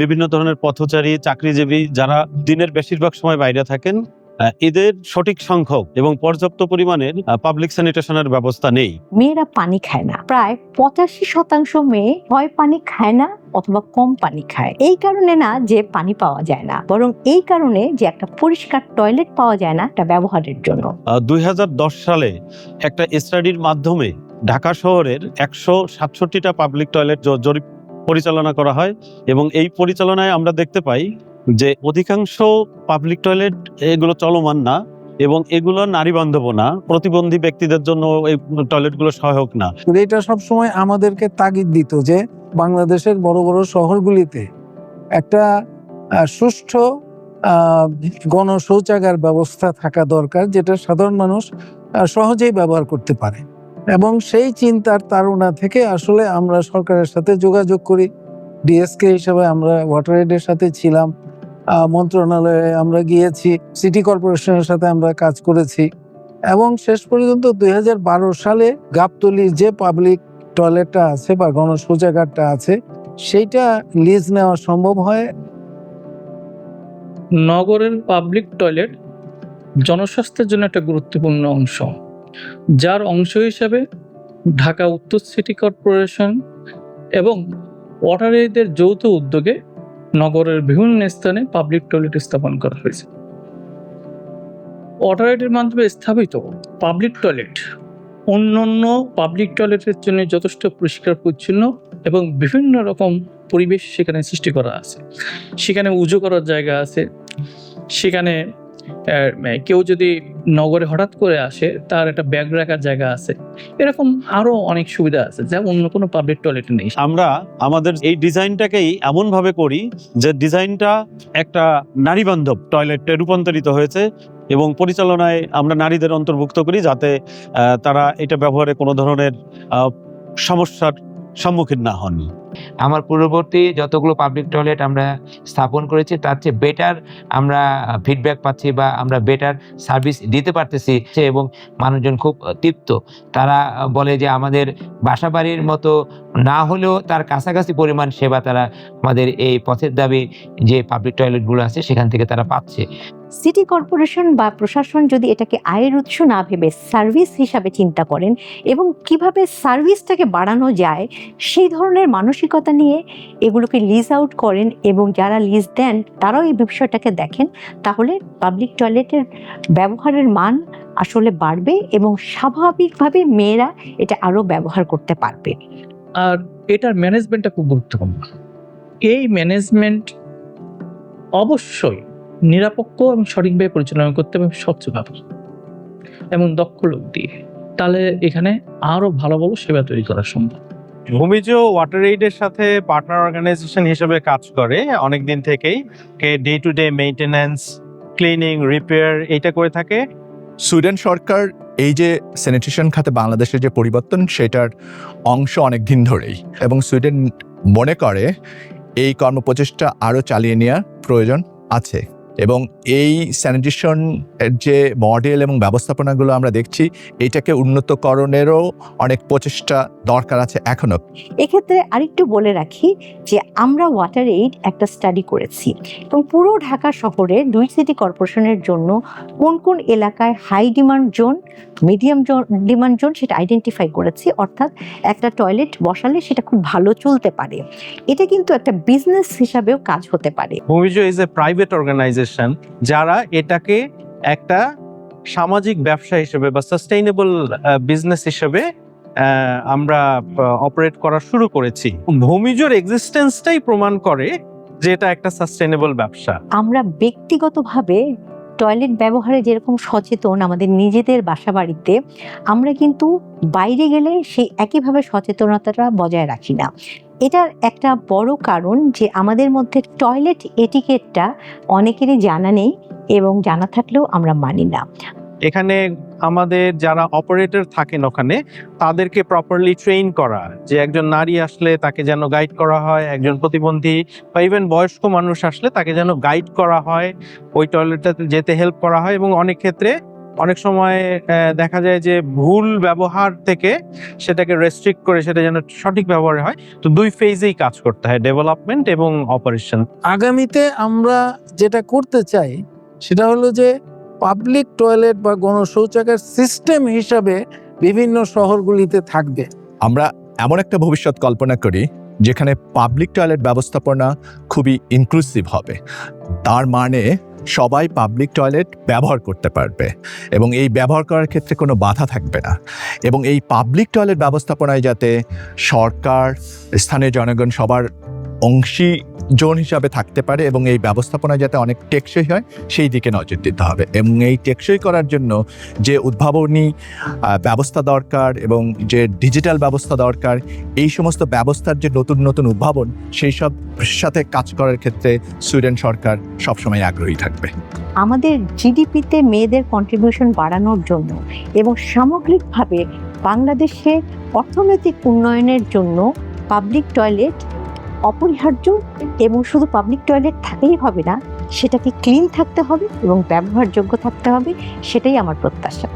বিভিন্ন ধরনের পথচারী চাকরিজীবী যারা দিনের বেশিরভাগ সময় বাইরে থাকেন এদের সঠিক সংখ্যক এবং পর্যাপ্ত পরিমাণের পাবলিক স্যানিটেশনের ব্যবস্থা নেই। মেয়েরা পানি খায় না। প্রায় পঁচাশি শতাংশ মেয়ে হয় পানি খায় না অথবা কম পানি খায়। এই কারণে না যে পানি পাওয়া যায় না বরং এই কারণে যে একটা পরিষ্কার টয়লেট পাওয়া যায় না এটা ব্যবহারের জন্য। দুই হাজার দশ সালে একটা স্টাডির মাধ্যমে ঢাকা শহরের একশো সাতষট্টিটা পাবলিক টয়লেট জরিপ পরিচালনা করা হয় এবং এই পরিচালনায় আমরা দেখতে পাই যে অধিকাংশ পাবলিক টয়লেট এগুলো চলমান না এবং এগুলো নারী বান্ধব না প্রতিবন্ধী ব্যক্তিদের জন্য এই টয়লেটগুলো সহায়ক না। এটা সবসময় আমাদেরকে তাগিদ দিত যে বাংলাদেশের বড় বড় শহরগুলিতে একটা সুষ্ঠু আহ, গণশৌচাগার ব্যবস্থা থাকা দরকার যেটা সাধারণ মানুষ সহজেই ব্যবহার করতে পারে। এবং সেই চিন্তার তারুণা থেকে আসলে আমরা সরকারের সাথে যোগাযোগ করি। ডিএসকে হিসেবে আমরা ওয়াটার এডের সাথে ছিলাম মন্ত্রণালয়ে আমরা গিয়েছি, সিটি কর্পোরেশনের সাথে আমরা কাজ করেছি এবং শেষ পর্যন্ত দুই হাজার বারো সালে গাবতলির যে পাবলিক টয়লেটটা আছে বা গণশৌচাগারটা আছে, সেইটা লিজ নেওয়া সম্ভব হয়? নগরের পাবলিক টয়লেট জনস্বাস্থ্যের জন্য একটা গুরুত্বপূর্ণ অংশ। যার অংশ হিসেবে ঢাকা উত্তর সিটি কর্পোরেশন এবং ওয়াটারেদের যৌথ উদ্যোগে নগরের বিভিন্ন স্থানে পাবলিক টয়লেট স্থাপন করা হয়েছে। ওয়াটারিটের মাধ্যমে স্থাপিত পাবলিক টয়লেট অন্যান্য পাবলিক টয়লেটের জন্য যথেষ্ট পরিষ্কার পরিচ্ছন্ন এবং বিভিন্ন রকম পরিবেশ সেখানে সৃষ্টি করা আছে। সেখানে উজু করার জায়গা আছে। সেখানে কেউ যদি নগরে হঠাৎ করে আসে, তার একটা ব্যাগ রাখার জায়গা আছে। এরকম আরও অনেক সুবিধা আছে যা অন্য কোনো পাবলিক টয়লেটে নেই। আমরা আমাদের এই ডিজাইনটাকেই এমন ভাবে করি যে ডিজাইনটা একটা নারী বান্ধব টয়লেটে রূপান্তরিত হয়েছে এবং পরিচালনায় আমরা নারীদের অন্তর্ভুক্ত করি যাতে তারা এটা ব্যবহারে কোনো ধরনের সমস্যার সম্মুখীন না হন। আমার পূর্ববর্তী যতগুলো পাবলিক টয়লেট আমরা স্থাপন করেছি, তার চেয়ে বেটার আমরা ফিডব্যাক পাচ্ছি বা আমরা বেটার সার্ভিস দিতে পারতেছি এবং মানুষজন খুব তৃপ্ত। তারা বলে যে আমাদের বাসা বাড়ির মতো না হলেও তার কাছাকাছি পরিমাণ সেবা তারা আমাদের এই পথের দাবি যে পাবলিক টয়লেটগুলো আছে সেখান থেকে তারা পাচ্ছে। সিটি কর্পোরেশন বা প্রশাসন যদি এটাকে আয়ের উৎস না ভেবে সার্ভিস হিসাবে চিন্তা করেন এবং কীভাবে সার্ভিসটাকে বাড়ানো যায়, সেই ধরনের মানসিকতা নিয়ে এগুলোকে লিজ আউট করেন এবং যারা লিজ দেন তারাও এই বিষয়টাকে দেখেন, তাহলে পাবলিক টয়লেটের ব্যবহারের মান আসলে বাড়বে এবং স্বাভাবিকভাবে মেয়েরা এটা আরও ব্যবহার করতে পারবে। আর এটার ম্যানেজমেন্টটা খুব গুরুত্বপূর্ণ। এই ম্যানেজমেন্ট অবশ্যই নিরাপক্ষ এবং সঠিকভাবে পরিচালনা করতে হবে স্বচ্ছভাবে এবং দক্ষ লোক দিয়ে। তাহলে এখানে আরও ভালো ভালো সেবা তৈরি করা সম্ভব। ভূমিজ ওয়াটার এইডের সাথে পার্টনার অর্গানাইজেশন হিসেবে কাজ করে অনেক দিন থেকেই। কে day to day maintenance cleaning repair এইটা করে থাকে। সুইডেন সরকার এই যে স্যানিটেশন খাতে বাংলাদেশের যে পরিবর্তন সেটার অংশ অনেক দিন ধরেই। এবং সুইডেন মনে করে এই কর্মপ্রচেষ্টা আরও চালিয়ে নেওয়ার প্রয়োজন আছে। এবং এই স্যানিটেশন এর যে মডেল এবং ব্যবস্থাপনাগুলো আমরা দেখছি এইটাকে উন্নতকরণেরও অনেক প্রচেষ্টা দরকার আছে এখনও এক্ষেত্রে আরেকটু বলে রাখি যে আমরা ওয়াটার এইড একটা স্টাডি করেছি এবং পুরো ঢাকা শহরে দুই সিটি কর্পোরেশনের জন্য কোন কোন এলাকায় high demand zone medium demand zone সেটা আইডেন্টিফাই করেছি অর্থাৎ একটা টয়লেট বসালে সেটা খুব ভালো চলতে পারে। এটা কিন্তু একটা বিজনেস হিসাবেও কাজ হতে পারে। Bhumij is a private organization যারা এটাকে একটা সামাজিক ব্যবসা হিসেবে বা সাস্টেইনেবল বিজনেস হিসেবে আমরা অপারেট করা শুরু করেছি। ভূমিজোর এক্সিস্টেন্সটাই প্রমাণ করে যে এটা একটা সাস্টেইনেবল ব্যবসা। আমরা ব্যক্তিগতভাবে টয়লেট ব্যবহারে যেরকম সচেতন আমাদের নিজেদের বাসা বাড়িতে আমরা কিন্তু বাইরে গেলে সেই একইভাবে সচেতনতাটা বজায় রাখি না। এটার একটা বড় কারণ যে আমাদের মধ্যে টয়লেট এটিকেটটা অনেকেরই জানা নেই এবং জানা থাকলেও আমরা মানি না। এখানে আমাদের যারা অপারেটর থাকেন ওখানে, তাদেরকে প্রপারলি ট্রেন করা, যে একজন নারী আসলে তাকে যেন গাইড করা হয়, একজন প্রতিবন্ধী বা ইভেন বয়স্ক মানুষ আসলে তাকে যেন গাইড করা হয়, ওই টয়লেটটাতে যেতে হেল্প করা হয় এবং অনেক ক্ষেত্রে অনেক সময় দেখা যায় যে ভুল ব্যবহার থেকে সেটাকে রেস্ট্রিক্ট করে সেটা যেন সঠিক ব্যবহার হয়, তো দুই ফেজেই কাজ করতে হয় ডেভেলপমেন্ট এবং অপারেশন আগামীতে আমরা যেটা করতে চাই, সেটা হলো যে পাবলিক টয়লেট বা গণশৌচাগার সিস্টেম হিসাবে বিভিন্ন শহরগুলিতে থাকবে। আমরা এমন একটা ভবিষ্যৎ কল্পনা করি, যেখানে পাবলিক টয়লেট ব্যবস্থাপনা খুবই ইনক্লুসিভ হবে। তার মানে সবাই পাবলিক টয়লেট ব্যবহার করতে পারবে এবং এই ব্যবহার করার ক্ষেত্রে কোনো বাধা থাকবে না। এবং এই পাবলিক টয়লেট ব্যবস্থাপনায় যাতে সরকার, স্থানীয় জনগণ সবার অংশী জোন হিসাবে থাকতে পারে এবং এই ব্যবস্থাপনা যাতে অনেক টেকসই হয়, সেই দিকে নজর দিতে হবে। এবং এই টেকসই করার জন্য যে উদ্ভাবনী ব্যবস্থা দরকার এবং যে ডিজিটাল ব্যবস্থা দরকার, এই সমস্ত ব্যবস্থার যে নতুন নতুন উদ্ভাবন, সেই সব সাথে কাজ করার ক্ষেত্রে সুইডেন সরকার সবসময় আগ্রহী থাকবে। আমাদের জিডিপিতে মেয়েদের কন্ট্রিবিউশন বাড়ানোর জন্য এবং সামগ্রিকভাবে বাংলাদেশে অর্থনৈতিক উন্নয়নের জন্য পাবলিক টয়লেট অপরিহার্য এবং শুধু পাবলিক টয়লেট থাকলেই হবে না, সেটাকে ক্লিন থাকতে হবে এবং ব্যবহারযোগ্য থাকতে হবে, সেটাই আমার প্রত্যাশা।